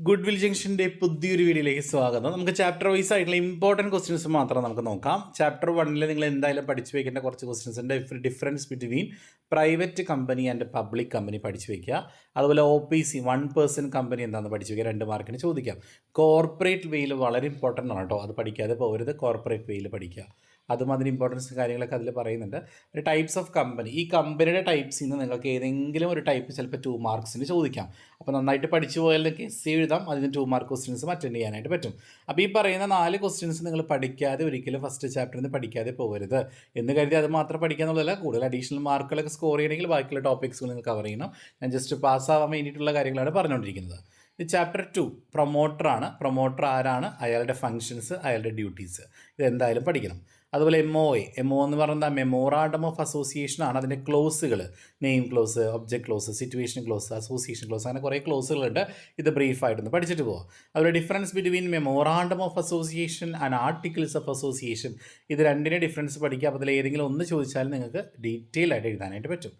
Good will ജംഗ്ഷന്റെ പുതിയൊരു വീഡിയോയിലേക്ക് സ്വാഗതം. നമുക്ക് ചാപ്റ്റർ വൈസ് ആയിട്ടുള്ള ഇമ്പോർട്ടന്റ് ക്വസ്റ്റ്യൻസ് മാത്രം നമുക്ക് നോക്കാം. ചാപ്റ്റർ വണ്ണിൽ നിങ്ങൾ എന്തായാലും പഠിച്ചു വയ്ക്കേണ്ട കുറച്ച് ക്വസ്റ്റ്യൻസ് ഉണ്ട്. Difference between private company and public company പഠിച്ചു വയ്ക്കുക അതുപോലെ O P C one person company എന്താണെന്ന് പഠിച്ചു വയ്ക്കുക രണ്ട് മാർക്കിന് ചോദിക്കാം. കോർപ്പറേറ്റ് വേയിൽ വളരെ ഇമ്പോർട്ടന്റ് ആണ് കേട്ടോ. അത് പഠിക്കാതെ പോകരുത്. കോർപ്പറേറ്റ് വേയിൽ പഠിക്കുക. അതും അതിന് ഇമ്പോർട്ടൻസ് കാര്യങ്ങളൊക്കെ അതിൽ പറയുന്നുണ്ട്. ഒരു ടൈപ്സ് ഓഫ് കമ്പനി ഈ കമ്പനിയുടെ ടൈപ്സിൽ നിന്ന് നിങ്ങൾക്ക് ഏതെങ്കിലും ഒരു ടൈപ്പ് ചിലപ്പോൾ ടു മാർക്സിന് ചോദിക്കാം. അപ്പോൾ നന്നായിട്ട് പഠിച്ചു നിങ്ങൾക്ക് എസ് എഴുതാം. അതിന് ടു മാർക്ക് ക്വസ്റ്റ്യൻസും അറ്റൻഡ് ചെയ്യാനായിട്ട് പറ്റും. അപ്പോൾ ഈ പറയുന്ന നാല് ക്വസ്റ്റ്യൻസ് നിങ്ങൾ പഠിക്കാതെ ഒരിക്കലും ഫസ്റ്റ് ചാപ്റ്ററിൽ നിന്ന് പഠിക്കാതെ പോകരുത്. എന്ന് കരുതി അത് മാത്രം പഠിക്കാന്നുള്ളതല്ല കൂടുതൽ അഡീഷണൽ മാർക്കുകളൊക്കെ സ്കോർ ചെയ്യണമെങ്കിൽ ബാക്കിയുള്ള ടോപ്പിക്സുകൾ നിങ്ങൾ കവർ ചെയ്യണം. ഞാൻ ജസ്റ്റ് പാസ്സാവാൻ വേണ്ടിയിട്ടുള്ള കാര്യങ്ങളാണ് പറഞ്ഞുകൊണ്ടിരിക്കുന്നത്. ചാപ്റ്റർ ടു പ്രൊമോട്ടറാണ് പ്രൊമോട്ടർ ആരാണ്? അയാളുടെ ഫങ്ഷൻസ് അയാളുടെ ഡ്യൂട്ടീസ് ഇതെന്തായാലും പഠിക്കണം. അതുപോലെ M O A M O എന്ന് പറയുന്നത് മെമ്മോറാണ്ടം ഓഫ് അസോസിയേഷൻ ആണ് അതിന്റെ ക്ലോസുകൾ name clause object clause situation clause association clause അങ്ങനെ കുറേ ക്ലോസുകളുണ്ട് ഇത് ബ്രീഫായിട്ടൊന്ന് പഠിച്ചിട്ട് പോകാം അതുപോലെ difference between memorandum of association and articles of association ഇത് രണ്ടിന്റെ ഡിഫറൻസ് പഠിക്കുക. അപ്പോൾ അതിൽ ഏതെങ്കിലും ഒന്ന് ചോദിച്ചാൽ നിങ്ങൾക്ക് ഡീറ്റെയിൽ ആയിട്ട് എഴുതാനായിട്ട് പറ്റും.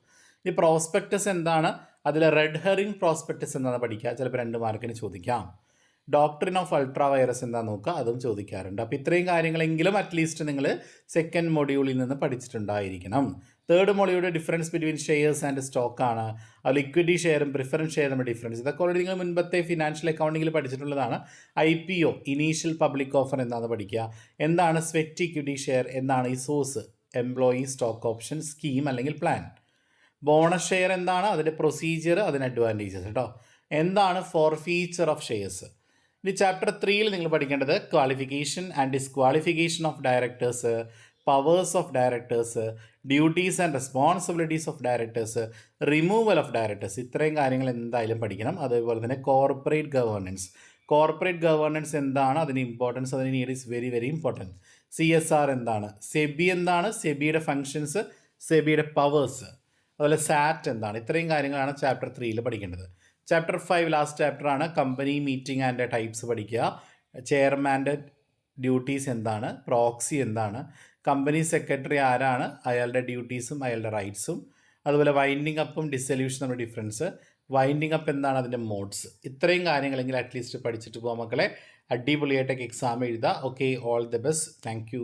ഈ പ്രോസ്പെക്ടസ് എന്താണ്? അതിൽ റെഡ് ഹെറിംഗ് പ്രോസ്പെക്ടസ് എന്താണെന്ന് പഠിക്കുക. ചിലപ്പോൾ രണ്ട് മാർക്കിന് ചോദിക്കാം. ഡോക്ടറിൻ ഓഫ് അൾട്രാ വൈറസ് എന്താ നോക്കുക? അതും ചോദിക്കാറുണ്ട്. അപ്പോൾ ഇത്രയും കാര്യങ്ങളെങ്കിലും അറ്റ്ലീസ്റ്റ് നിങ്ങൾ സെക്കൻഡ് മൊഡ്യൂളിൽ നിന്ന് പഠിച്ചിട്ടുണ്ടായിരിക്കണം. തേർഡ് മൊഡ്യൂളിയുടെ ഡിഫറൻസ് ബിറ്റ്വീൻ ഷെയർസ് ആൻഡ് സ്റ്റോക്കാണ് അത് ലിക്വിഡി ഷെയറും പ്രിഫറൻസ് ഷെയറും ഡിഫറൻസ് ഇതൊക്കെ ഓൾറെഡി നിങ്ങൾ മുൻപത്തെ ഫിനാൻഷ്യൽ അക്കൗണ്ടിങ്ങിൽ പഠിച്ചിട്ടുള്ളതാണ്. I P O initial public offer എന്താണെന്ന് പഠിക്കുക. എന്താണ് സ്വെറ്റ് ഇക്വിറ്റി ഷെയർ എന്താണ് ഈ source employee stock option scheme അല്ലെങ്കിൽ പ്ലാൻ ബോണസ് ഷെയർ എന്താണ്? അതിന്റെ പ്രൊസീജിയർ അതിന് അഡ്വാന്റേജസ് കേട്ടോ. എന്താണ് ഫോർ ഫീച്ചർ ഓഫ് ഷെയർസ് ഇനി ചാപ്റ്റർ ത്രീയിൽ നിങ്ങൾ പഠിക്കേണ്ടത് qualification and disqualification of directors powers of directors duties and responsibilities of directors removal of directors ഇത്രയും കാര്യങ്ങൾ എന്തായാലും പഠിക്കണം. അതേപോലെ തന്നെ കോർപ്പറേറ്റ് ഗവേണൻസ് കോർപ്പറേറ്റ് ഗവേണൻസ് എന്താണ്? അതിന് ഇമ്പോർട്ടൻസ് അതിന് need is very very important C S R എന്താണ്? സെബി എന്താണ്? സെബിയുടെ ഫങ്ഷൻസ് സെബിയുടെ പവേഴ്സ് അതുപോലെ സാറ്റ് എന്താണ്? ഇത്രയും കാര്യങ്ങളാണ് ചാപ്റ്റർ ത്രീയിൽ പഠിക്കേണ്ടത്. ചാപ്റ്റർ ഫൈവ് ലാസ്റ്റ് ചാപ്റ്റർ ആണ് കമ്പനി മീറ്റിംഗ് ആൻഡ് ടൈപ്സ് പഠിക്കുക. ചെയർമാന്റെ ഡ്യൂട്ടീസ് എന്താണ്? പ്രോക്സി എന്താണ്? കമ്പനി സെക്രട്ടറി ആരാണ്? അയാളുടെ ഡ്യൂട്ടീസും അയാളുടെ റൈറ്റ്സും അതുപോലെ വൈൻഡിങ് അപ്പും ഡിസൊല്യൂഷൻ നമ്മുടെ ഡിഫറൻസ് വൈൻഡിങ് അപ്പ് എന്താണ് അതിന്റെ മോഡ്സ് ഇത്രയും കാര്യങ്ങളെങ്കിൽ അറ്റ്ലീസ്റ്റ് പഠിച്ചിട്ട് പോകാം മക്കളെ. അടിപൊളിയായിട്ടൊക്കെ എക്സാം എഴുതുക. Okay all the best thank